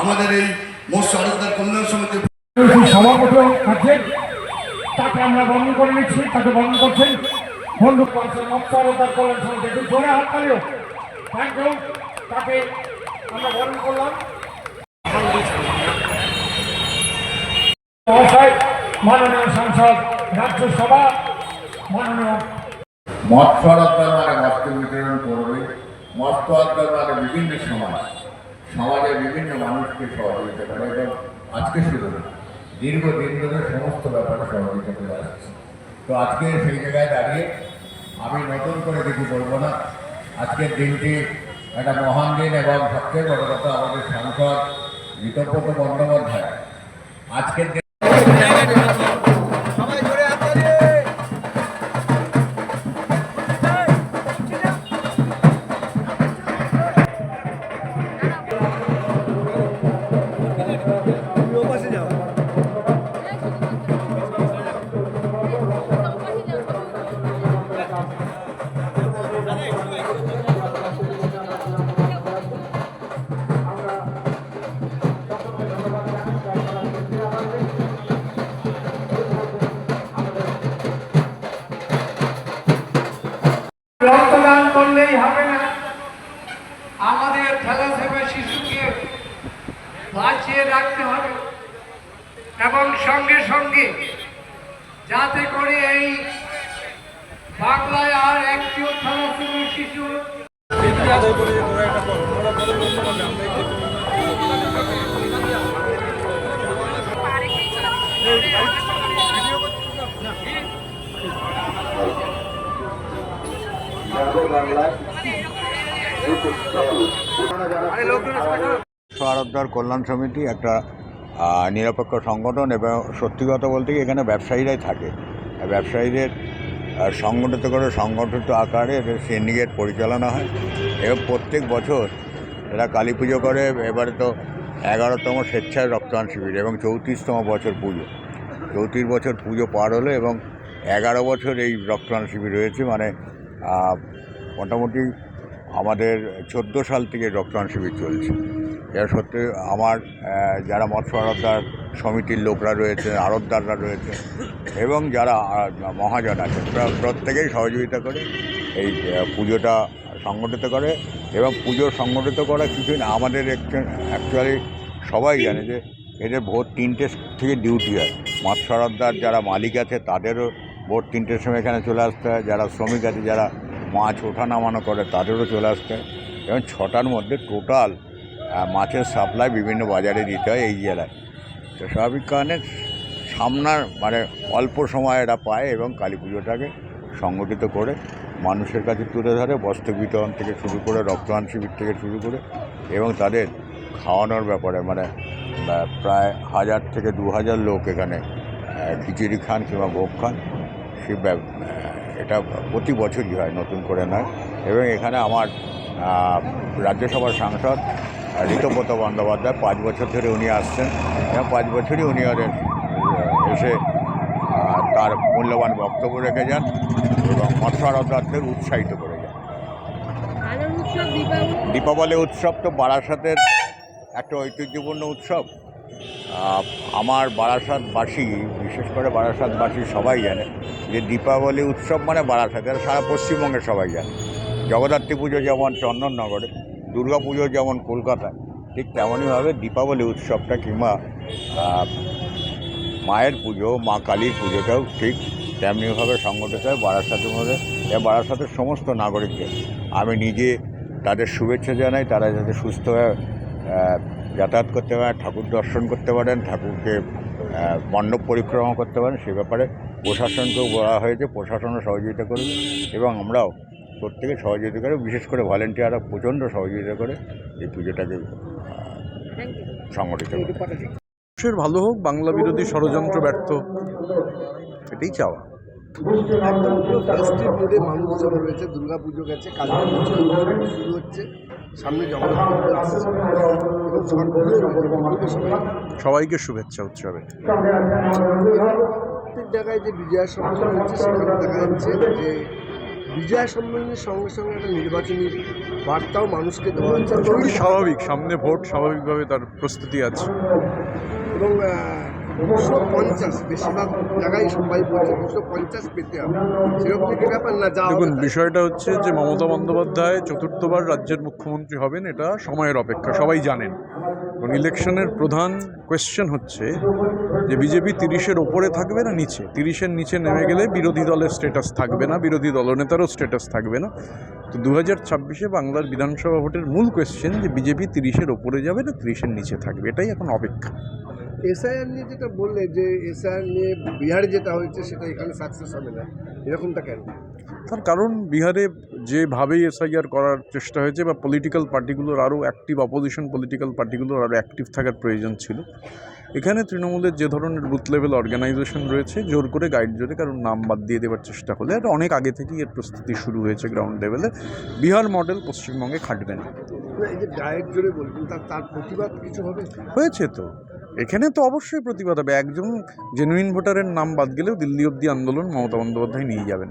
আমাদের এই মোট আরোগ্যার কল্যাণ সমিতি সভাপতি আছেন তাকে আমরা বন্ধ করে নিচ্ছি তাকে বন্ধ করছেন বন্ধু করছেন কল্যাণ সমিতি একটু জোরে হাত তালিও থ্যাংক ইউ তাকে আমরা বরণ করলাম। মহাশয় মাননীয় সাংসদ রাজ্যসভা মাননীয় মৎস্য আড্ডার মানে মৎস্য বিতরণ করবে। মৎস্য আড্ডার মানে বিভিন্ন সমাজ সমাজে বিভিন্ন মানুষকে সহযোগিতা করে এবং আজকে না, দীর্ঘদিন ধরে সমস্ত ব্যাপারে সহযোগিতা করে আসছে। তো আজকে সেই জায়গায় দাঁড়িয়ে আমি নতুন করে কিছু বলব না। আজকের দিনটি একটা মহান দিন এবং সবচেয়ে বড় কথা আমাদের সাংসদ ঋতব্রত বন্দ্যোপাধ্যায়। আজকের দিন করলেই হবে না আমাদের থ্যালাসেমিয়া শিশুকে বাঁচিয়ে রাখতে হবে এবং সঙ্গে সঙ্গে যাতে করে এই বাংলায় আর একটিও থ্যালাসেমিয়া শিশু আরবদার কল্যাণ সমিতি একটা নিরপেক্ষ সংগঠন এবং সত্যি কথা বলতে এখানে ব্যবসায়ীরাই থাকে। ব্যবসায়ীদের সংগঠিত করে সংগঠিত আকারে সিন্ডিকেট পরিচালনা হয়। এবং প্রত্যেক বছর এরা কালী পুজো করে, এবারে তো এগারোতম স্বেচ্ছায় রক্তদান শিবির এবং চৌত্রিশতম বছর পুজো। চৌত্রিশ বছর পুজো পার হলো এবং এগারো বছর এই রক্তদান শিবির রয়েছে মানে মোটামুটি আমাদের চোদ্দ সাল থেকে রক্তদান শিবির চলছে। এটা সত্যি আমার যারা মৎস্য আড়তদার সমিতির লোকরা রয়েছে আড়তদাররা রয়েছে, এবং যারা মহাজন আছে প্র- প্রত্যেকেই সহযোগিতা করে এই পুজোটা সংগঠিত করে, এবং পুজো সংগঠিত করা কিছুই না আমাদের অ্যাকচুয়ালি সবাই জানে যে এদের ভোর তিনটে থেকে ডিউটি হয়। মৎস্য আড়তদার যারা মালিক আছে, তাদেরও ভোর তিনটের সময় এখানে চলে আসতে হয়। যারা শ্রমিক আছে, যারা মাছ ওঠা নামানো করে, তাদেরও চলে আসতে হয়। এবং ছটার মধ্যে টোটাল মাছের সাপ্লাই বিভিন্ন বাজারে দিতে হয় এই জেলায়। তো স্বাভাবিক কারণে সামনার মানে অল্প সময় এরা পায় এবং কালী পুজোটাকে সংগঠিত করে মানুষের কাছে তুলে ধরে, বস্ত্র বিতরণ থেকে শুরু করে, রক্তদান শিবির থেকে শুরু করে এবং তাদের খাওয়ানোর ব্যাপারে মানে প্রায় হাজার থেকে দু হাজার লোক এখানে খিচুড়ি খান কিংবা ভোগ খান। সে এটা প্রতি বছরই হয় নতুন করে নয়। এবং এখানে আমার রাজ্যসভার সাংসদ ঋতব্রত বন্দ্যোপাধ্যায় পাঁচ বছর ধরে উনি আসছেন। এবং পাঁচ বছরই উনি ওদের এসে তার মূল্যবান বক্তব্য রেখে যান এবং মৎস্য আড়তদারদের উৎসাহিত করে যান। দীপাবলি উৎসব তো বারাসাতের একটা ঐতিহ্যপূর্ণ উৎসব। আমার বারাসাতবাসী বিশেষ করে বারাসাতবাসী সবাই জানে যে দীপাবলি উৎসব মানে বারাসাত এটা সারা পশ্চিমবঙ্গে সবাই জানে। জগদ্ধাত্রী পুজো যেমন চন্দননগরে দুর্গা পুজো যেমন কলকাতায় ঠিক তেমনইভাবে দীপাবলি উৎসবটা কিংবা মায়ের পুজো মা কালীর পুজোটাও ঠিক তেমনিভাবে সংগঠিত হয় বারাসাতের মধ্যে। বারাসাতের সমস্ত নাগরিককে আমি নিজে তাদের শুভেচ্ছা জানাই তারা যাতে সুস্থ আহ, যাতায়াত করতে পারেন, ঠাকুর দর্শন করতে পারেন, ঠাকুরকে মণ্ডপ পরিক্রমা করতে পারেন, সে ব্যাপারে প্রশাসনকেও বলা হয়েছে, প্রশাসনও সহযোগিতা করবে এবং আমরাও প্রত্যেকে সহযোগিতা করে, বিশেষ করে ভলেন্টিয়াররা প্রচণ্ড সহযোগিতা করে এই পুজোটাকে সংগঠিত করে। ভালো হোক, বাংলা বিরোধী ষড়যন্ত্র ব্যর্থ এটাই চাওয়া। একদম পুরো ফেস্টিভ মানুষ জমা রয়েছে দুর্গা পুজো গেছে কালী পুজো শুরু হচ্ছে সামনে জগন্নাথ এবং সবাইকে শুভেচ্ছা উৎসবে। প্রত্যেক জায়গায় যে বিজয়া সম্মেলন হচ্ছে সেখানে দেখা যাচ্ছে যে বিজয়া সম্মেলনের সঙ্গে সঙ্গে একটা নির্বাচনী বার্তাও মানুষকে দেওয়া হচ্ছে। খুবই স্বাভাবিক সামনে ভোট স্বাভাবিকভাবে তার প্রস্তুতি আছে। এবং দুশো পঞ্চাশ বেশিরভাগ জায়গায় সবাই বলছে দুশো পঞ্চাশ পেতে হবে। সেরকম কি ব্যাপার না যা দেখুন বিষয়টা হচ্ছে যে মমতা বন্দ্যোপাধ্যায় চতুর্থবার রাজ্যের মুখ্যমন্ত্রী হবেন এটা সময়ের অপেক্ষা সবাই জানেন। এবং ইলেকশনের প্রধান কোয়েশ্চেন হচ্ছে যে বিজেপি তিরিশের ওপরে থাকবে না নিচে? তিরিশের নিচে নেমে গেলে বিরোধী দলের স্ট্যাটাস থাকবে না বিরোধী দলনেতারও স্ট্যাটাস থাকবে না। তো দু হাজার ছাব্বিশে বাংলার বিধানসভা ভোটের মূল কোয়েশ্চেন যে বিজেপি তিরিশের ওপরে যাবে না তিরিশের নিচে থাকবে এটাই এখন অপেক্ষা। এসআইআর নিয়ে যেটা বললে যে এসআইআর নিয়ে বিহারে যেটা হয়েছে সেটা এখানে সাকসেস হবে না। এরকমটা কেন? তার কারণ বিহারে যেভাবেই এসআইআর করার চেষ্টা হয়েছে বা পলিটিক্যাল পার্টিগুলোর আরও অ্যাক্টিভ অপোজিশন পলিটিক্যাল পার্টিগুলোর আরও অ্যাক্টিভ থাকার প্রয়োজন ছিল এখানে তৃণমূলের যে ধরনের বুথ লেভেল অর্গানাইজেশন রয়েছে জোর করে গাইড জোরে কারণ নাম বাদ দিয়ে দেওয়ার চেষ্টা হলে আর অনেক আগে থেকেই এর প্রস্তুতি শুরু হয়েছে গ্রাউন্ড লেভেলে বিহার মডেল পশ্চিমবঙ্গে খাটবে না। এই যে ডায়েট জোরে বলবেন তার তার প্রতিবাদ কিছু হবে? হয়েছে তো। এখানে তো অবশ্যই প্রতিবাদ হবে। একজন জেনুইন ভোটারের নাম বাদ গেলেও দিল্লি অব্দি আন্দোলন মমতা বন্দ্যোপাধ্যায় নিয়ে যাবেন।